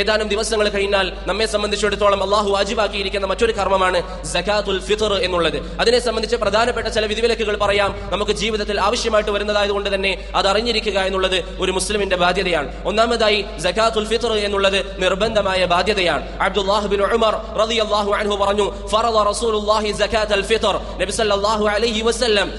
ഏതാനും ദിവസങ്ങൾ കഴിഞ്ഞാൽ നമ്മെ സംബന്ധിച്ചിടത്തോളം അള്ളാഹു വാജിബാക്കിയിരിക്കുന്ന മറ്റൊരു കർമ്മമാണ് സക്കാത്തുൽ ഫിത്തർ എന്നുള്ളത്. അതിനെ സംബന്ധിച്ച് പ്രധാനപ്പെട്ട ചില വിധിവിലക്കുകൾ പറയാം. നമുക്ക് ജീവിതത്തിൽ ആവശ്യമായിട്ട് വരുന്നതായതുകൊണ്ട് തന്നെ അത് അറിഞ്ഞിരിക്കുക എന്നുള്ളത് ഒരു മുസ്ലിമിന്റെ ബാധ്യതയാണ്. ഒന്നാമതായി സക്കാത്തുൽ ഫിത്തർ എന്നുള്ളത് നിർബന്ധമായ ബാധ്യതയാണ്. അബ്ദുല്ലാഹുബിൻ ഉമർ അൻഹു പറഞ്ഞു റസൂലുള്ളാഹി നബി സല്ലല്ലാഹു അലൈഹി വസല്ലം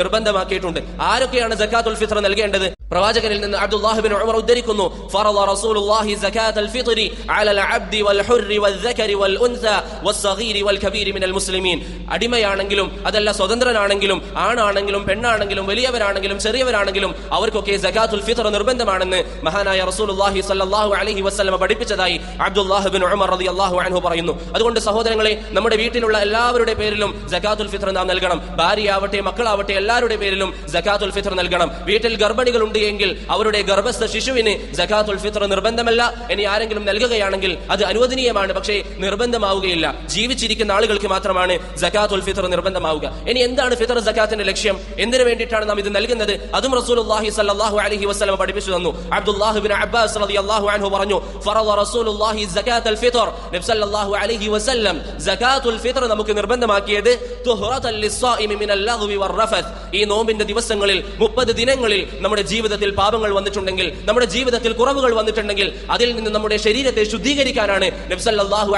നിർബന്ധമാക്കിയിട്ടുണ്ട്. ആരൊക്കെയാണ് സക്കാത്തുൽ ഫിത്തർ നൽകേണ്ടത്? പ്രവാചകനിൽ നിന്ന് അബ്ദുല്ലാഹിബിൻ ഉമർ ഉദ്ധരിക്കുന്നു ഫറള റസൂലുള്ളാഹി സകാത്തൽ ഫിത്രി അലൽ അബ്ദി വൽ ഹുർരി വൽ ദക്കരി വൽ ഉൻസ വസ്സഗീരി വൽ കബീരി മിനൽ മുസ്ലിമീൻ. അടിമയാണെങ്കിലും അതല്ല സ്വതന്ത്രനാണെങ്കിലും ആണാണെങ്കിലും പെണ്ണാണെങ്കിലും വലിയവരാണെങ്കിലും ചെറിയവരാണെങ്കിലും അവർക്കൊക്കെ സകാത്തുൽ ഫിത്ർ നിർബന്ധമാണെന്ന് മഹാനായ റസൂലുള്ളാഹി സ്വല്ലല്ലാഹു അലൈഹി വസല്ലം പഠിപ്പിച്ചതായി അബ്ദുല്ലാഹിബിൻ ഉമർ റളിയല്ലാഹു അൻഹു പറയുന്നു. അതുകൊണ്ട് സഹോദരങ്ങളെ നമ്മുടെ വീട്ടിലുള്ള എല്ലാവരുടെ പേരിലും സകാത്തുൽ ഫിത്ർ നാം നൽകണം. ഭാര്യയാവട്ടെ മക്കളാവട്ടെ എല്ലാവരുടെ പേരിലും സകാത്തുൽ ഫിത്ർ നൽകണം. വീട്ടിൽ ഗർഭിണികളുണ്ട് എങ്കിൽ അവരുടെ ഗർഭസ്ഥ ശിശുവിന് ജക്കാത്തുൽ ഫിത്ര നിർബന്ധമല്ല. ഇനി ആരെങ്കിലും നൽകുകയാണെങ്കിൽ അത് അനുവദനീയമാണ്. പക്ഷേ നിർബന്ധമാവുകയില്ല. ജീവിച്ചിരിക്കുന്ന ആളുകൾക്ക് മാത്രമാണ് ജക്കാത്തുൽ ഫിത്ർ നിർബന്ധമാവുക. ഇനി എന്താണ് ഫിത്ർ ജക്കാത്തിന്റെ ലക്ഷ്യം? എന്തിനു വേണ്ടിയിട്ടാണ് നാം ഇത് നൽകുന്നത്? അതും റസൂൽ അള്ളാഹി സ്വല്ലല്ലാഹു അലഹി വസല്ലം പഠിപ്പിച്ചു തന്നു. അബ്ദുല്ലാഹുബിൻ അബ്ബാസ് റളിയല്ലാഹു അൻഹു പറഞ്ഞു ഫറദ റസൂലുള്ളാഹി സകാത്തുൽ ഫിത്ർ. നബി സല്ലല്ലാഹു അലൈഹി വസല്ലം സകാത്തുൽ ഫിത്ർ നമുക്ക് നിർബന്ധമാക്കിയത് തുഹ്റതൽ ലിസ്സായിമി മിനൽ ലഗ്വി വറഫത്ത് ഈ നോമ്പിന്റെ ദിവസങ്ങളിൽ 30 ദിനങ്ങളിൽ നമ്മുടെ ജീവിതത്തിൽ പാപങ്ങൾ വന്നിട്ടുണ്ടെങ്കിൽ നമ്മുടെ ജീവിതത്തിൽ കുറവുകൾ വന്നിട്ടുണ്ടെങ്കിൽ അതിൽ നിന്ന് നമ്മുടെ ശരീരത്തെ ശുദ്ധീകരിക്കാനാണ്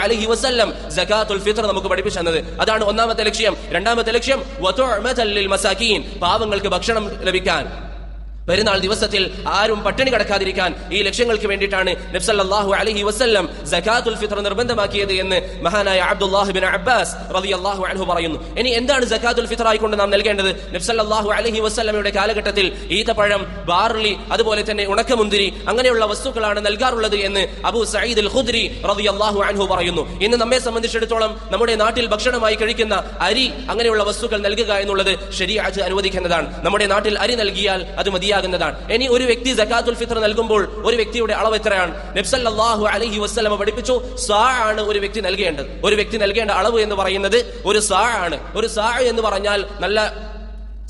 അലഹി വസല്ലം ജക്കാത്തുൽ ഫിത്ർ നമുക്ക് പഠിപ്പിച്ചു തന്നത് അതാണ് ഒന്നാമത്തെ ലക്ഷ്യം. രണ്ടാമത്തെ ലക്ഷ്യം പാവങ്ങൾക്ക് ഭക്ഷണം ലഭിക്കാൻ. പെരുന്നാൾ ദിവസത്തിൽ ആരും പട്ടിണി കിടക്കാതിരിക്കാൻ ഈ ലക്ഷ്യങ്ങൾക്ക് വേണ്ടിയിട്ടാണ് നബ്സല്ലാഹു അലഹി വസ്ല്ലം സകാത്തുൽ ഫിത്ർ നിർബന്ധമാക്കിയത് എന്ന് മഹാനായ അബ്ദുല്ലാഹിബിൻ അബ്ബാസ് റളിയല്ലാഹു അൻഹു പറയുന്നു. ഇനി എന്താണ് സകാത്തുൽ ഫിത്ർ ആയിക്കൊണ്ട് നാം നൽകേണ്ടത്? നബ്സല്ലാഹു അലഹി വസ്ല്ലമയുടെ കാലഘട്ടത്തിൽ ഈത്തപ്പഴം ബാർലി അതുപോലെ തന്നെ ഉണക്കമുന്തിരി അങ്ങനെയുള്ള വസ്തുക്കളാണ് നൽകാറുള്ളത് എന്ന് അബു സയ്യിദ് ഖുദ്രി അള്ളാഹു അൻഹു പറയുന്നു. ഇന്ന് നമ്മെ സംബന്ധിച്ചിടത്തോളം നമ്മുടെ നാട്ടിൽ ഭക്ഷണമായി കഴിക്കുന്ന അരി അങ്ങനെയുള്ള വസ്തുക്കൾ നൽകുക എന്നുള്ളത് ശരിയാച്ച് അനുവദിക്കുന്നതാണ്. നമ്മുടെ നാട്ടിൽ അരി നൽകിയാൽ അത് മതിയാകുന്നതാണ് ഇനി ഒരു വ്യക്തി സക്കാത്തുൽ ഫിത്ര നൽകുമ്പോൾ ഒരു വ്യക്തിയുടെ അളവ് എത്രയാണ്? നബ്സല്ലാഹു അലഹി വസ്ലമ പഠിപ്പിച്ചു സാ ആണ് ഒരു വ്യക്തി നൽകേണ്ടത്. ഒരു വ്യക്തി നൽകേണ്ട അളവ് എന്ന് പറയുന്നത് ഒരു സാ ആണ്. ഒരു സാ എന്ന് പറഞ്ഞാൽ നല്ല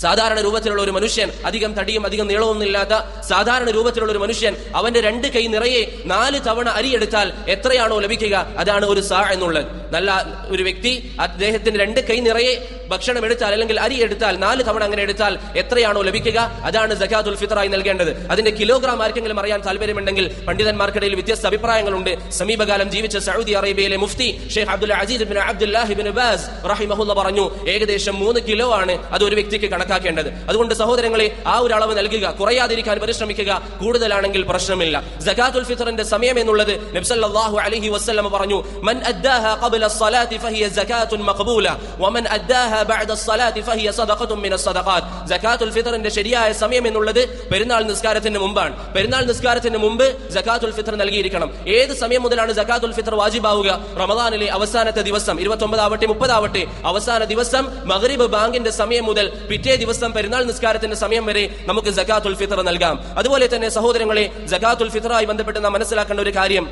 സാധാരണ രൂപത്തിലുള്ള ഒരു മനുഷ്യൻ അധികം തടിയും അധികം നീളമൊന്നും ഇല്ലാത്ത സാധാരണ രൂപത്തിലുള്ള ഒരു മനുഷ്യൻ അവന്റെ രണ്ട് കൈ നിറയെ നാല് തവണ അരിയെടുത്താൽ എത്രയാണോ ലഭിക്കുക? അതാണ് ഒരു സാ എന്നുള്ളത്. നല്ല ഒരു വ്യക്തി അദ്ദേഹത്തിന് രണ്ട് കൈ നിറയെ ഭക്ഷണം എടുത്താൽ അല്ലെങ്കിൽ അരി എടുത്താൽ നാല് തവണ അങ്ങനെ എടുത്താൽ എത്രയാണോ ലഭിക്കുക? അതാണ് ജക്കാത്തുൽ ഫിത്റായി നൽകേണ്ടത്. അതിന്റെ കിലോഗ്രാം ആർക്കെങ്കിലും അറിയാൻ താല്പര്യമുണ്ടെങ്കിൽ പണ്ഡിതന്മാർക്കിടയിൽ വ്യത്യസ്ത അഭിപ്രായങ്ങളുണ്ട്. സമീപകാലം ജീവിച്ച സൗദി അറേബ്യയിലെ മുഫ്തി ഷെയ്ഖ് അബ്ദുൽ അസീദ് ബിൻ അബ്ദുല്ലാഹിബിൻ ബാസ് റഹിമഹുല്ല പറഞ്ഞു ഏകദേശം മൂന്ന് കിലോ ആണ് അത് ഒരു വ്യക്തിക്ക് കണക്കാക്കേണ്ടത്. അതുകൊണ്ട് സഹോദരങ്ങളെ ആ ഒരു അളവ് നൽകുക കുറയാതിരിക്കാൻ പരിശ്രമിക്കുക കൂടുതലാണെങ്കിൽ പ്രശ്നമില്ല. ജക്കാത്തുൽ ഫിത്റിന്റെ സമയം എന്നുള്ളത് നബ്സല്ലാഹു അലഹി വസ്ലം പറഞ്ഞു മൻ അദ്ദാഹ قبل الصلاة فهي زكاة مقبولة ومن أداها بعد الصلاة فهي صدقة من الصدقات زكاة الفطر ന്റെ ശരിയായ സമയം എന്നുള്ളത് പെരുന്നാൾ നിസ്കാരത്തിന് മുമ്പാണ് പെരുന്നാൾ നിസ്കാരത്തിന് മുമ്പ് ജക്കാത്തുൽ ഫിത്ർ നൽകിയിരിക്കണം ഏത് സമയം മുതലാണ് ജക്കാത്തുൽ ഫിത്ർ വാജിബാവുക റമദാനിലെ അവസാനത്തെ ദിവസം ഇരുപത്തി ഒമ്പതാവട്ടെ മുപ്പതാവട്ടെ അവസാന ദിവസം മഗ്രിബ് ബാങ്കിന്റെ സമയം മുതൽ പിറ്റേ ദിവസം പെരുന്നാൾ നിസ്കാരത്തിന്റെ സമയം വരെ നമുക്ക് ജക്കാത്തുൽ ഫിത്ർ നൽകാം അതുപോലെ തന്നെ സഹോദരങ്ങളെ ജക്കാത്തുൽ ഫിത്റായി ബന്ധപ്പെട്ട് നാം മനസ്സിലാക്കേണ്ട ഒരു കാര്യം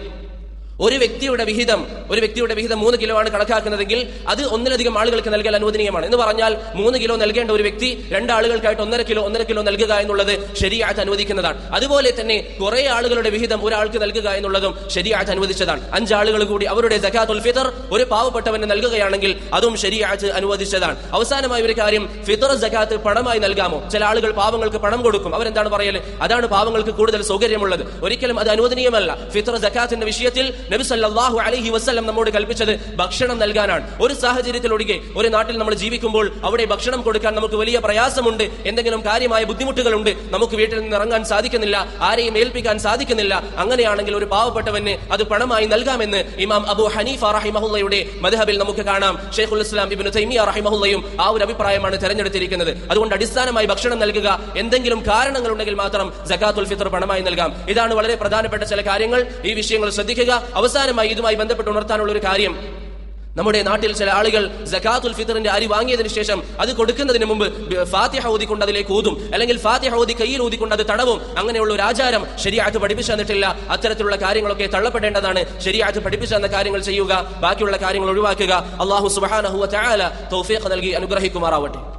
ഒരു വ്യക്തിയുടെ വിഹിതം ഒരു വ്യക്തിയുടെ വിഹിതം മൂന്ന് കിലോ ആണ് കണക്കാക്കുന്നതെങ്കിൽ അത് ഒന്നിലധികം ആളുകൾക്ക് നൽകാൻ അനുവദനീയമാണ്. എന്ന് പറഞ്ഞാൽ മൂന്ന് കിലോ നൽകേണ്ട ഒരു വ്യക്തി രണ്ടാളുകൾക്കായിട്ട് ഒന്നര കിലോ ഒന്നര കിലോ നൽകുക എന്നുള്ളത് ശരിയായിട്ട് അനുവദിക്കുന്നതാണ്. അതുപോലെ തന്നെ കുറെ ആളുകളുടെ വിഹിതം ഒരാൾക്ക് നൽകുക എന്നുള്ളതും ശരിയായിട്ട് അനുവദിച്ചതാണ്. അഞ്ചാളുകൾ കൂടി അവരുടെ ജക്കാത്തുൽ ഫിത്തർ ഒരു പാവപ്പെട്ടവന് നൽകുകയാണെങ്കിൽ അതും ശരിയായിട്ട് അനുവദിച്ചതാണ്. അവസാനമായ ഒരു കാര്യം ഫിത്തർ ജക്കാത്ത് പണമായി നൽകാമോ? ചില ആളുകൾ പാവങ്ങൾക്ക് പണം കൊടുക്കും. അവരെന്താണ് പറയൽ? അതാണ് പാവങ്ങൾക്ക് കൂടുതൽ സൗകര്യമുള്ളത്. ഒരിക്കലും അത് അനുവദനീയമല്ല. ഫിത്തർ ജക്കാത്തിന്റെ വിഷയത്തിൽ നബി സല്ലല്ലാഹു അലൈഹി വസല്ലം നമ്മോട് കൽപ്പിച്ചത് ഭക്ഷണം നൽകാനാണ്. ഒരു സാഹചര്യത്തിലൊഴികെ ഒരു നാട്ടിൽ നമ്മൾ ജീവിക്കുമ്പോൾ അവിടെ ഭക്ഷണം കൊടുക്കാൻ നമുക്ക് വലിയ പ്രയാസമുണ്ട്. എന്തെങ്കിലും കാര്യമായ ബുദ്ധിമുട്ടുകളുണ്ട്. നമുക്ക് വീട്ടിൽ നിന്ന് ഇറങ്ങാൻ സാധിക്കുന്നില്ല. ആരെയും ഏൽപ്പിക്കാൻ സാധിക്കുന്നില്ല. അങ്ങനെയാണെങ്കിൽ ഒരു പാവപ്പെട്ടവന് അത് പണമായി നൽകാമെന്ന് ഇമാം അബു ഹനീഫ റഹിമഹുല്ലയുടെ മദ്ഹബിൽ നമുക്ക് കാണാം. ഷെയ്ഖുൽ ഇസ്ലാം ഇബ്നു തൈമിയ റഹിമഹുല്ലയും ആ ഒരു അഭിപ്രായമാണ് തെരഞ്ഞെടുത്തിരിക്കുന്നത്. അതുകൊണ്ട് അടിസ്ഥാനമായി ഭക്ഷണം നൽകുക എന്തെങ്കിലും കാരണങ്ങളുണ്ടെങ്കിൽ മാത്രം ജക്കാത്തുൽ ഫിത്ർ പണമായി നൽകാം. ഇതാണ് വളരെ പ്രധാനപ്പെട്ട ചില കാര്യങ്ങൾ. ഈ വിഷയങ്ങൾ ശ്രദ്ധിക്കുക. അവസാനമായി ഇതുമായി ബന്ധപ്പെട്ട് ഉണർത്താനുള്ള ഒരു കാര്യം. നമ്മുടെ നാട്ടിൽ ചില ആളുകൾ ജക്കാത്തുൽ ഫിത്തറിന്റെ അരി വാങ്ങിയതിനു ശേഷം അത് കൊടുക്കുന്നതിന് മുമ്പ് ഫാത്തിഹ ഊതിക്കൊണ്ട് അതിലേക്ക് ഊതും. അല്ലെങ്കിൽ ഫാത്തിഹ ഊതി കയ്യിൽ ഊതിക്കൊണ്ട് അത് തടവും. അങ്ങനെയുള്ള ഒരു ആചാരം ശരിയാത്ത് പഠിപ്പിച്ചു തന്നിട്ടില്ല. അത്തരത്തിലുള്ള കാര്യങ്ങളൊക്കെ തള്ളപ്പെടേണ്ടതാണ്. ശരിയാത്ത് പഠിപ്പിച്ചു തന്ന കാര്യങ്ങൾ ചെയ്യുക ബാക്കിയുള്ള കാര്യങ്ങൾ ഒഴിവാക്കുക. അള്ളാഹു സുബാനഹുവ തൗഫീഖ് നൽകി അനുഗ്രഹിക്കുമാറാവട്ടെ.